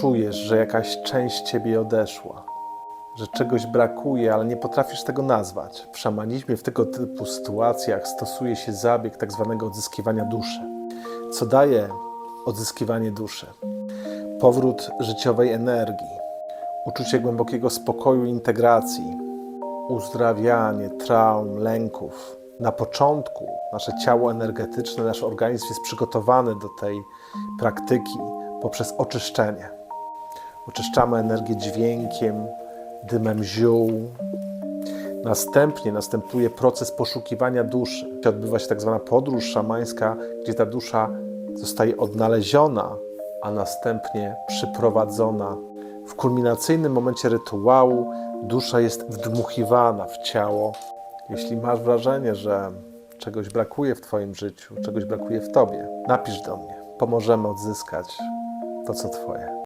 czujesz, że jakaś część ciebie odeszła, że czegoś brakuje, ale nie potrafisz tego nazwać. W szamanizmie w tego typu sytuacjach stosuje się zabieg tak zwanego odzyskiwania duszy. Co daje odzyskiwanie duszy? Powrót życiowej energii, uczucie głębokiego spokoju integracji, uzdrawianie traum, lęków. Na początku nasze ciało energetyczne, nasz organizm jest przygotowany do tej praktyki poprzez oczyszczenie. Oczyszczamy energię dźwiękiem, dymem ziół. Następnie następuje proces poszukiwania duszy. Odbywa się tak zwana podróż szamańska, gdzie ta dusza zostaje odnaleziona, a następnie przyprowadzona. W kulminacyjnym momencie rytuału dusza jest wdmuchiwana w ciało. Jeśli masz wrażenie, że czegoś brakuje w Twoim życiu, czegoś brakuje w Tobie, napisz do mnie. Pomożemy odzyskać to, co Twoje.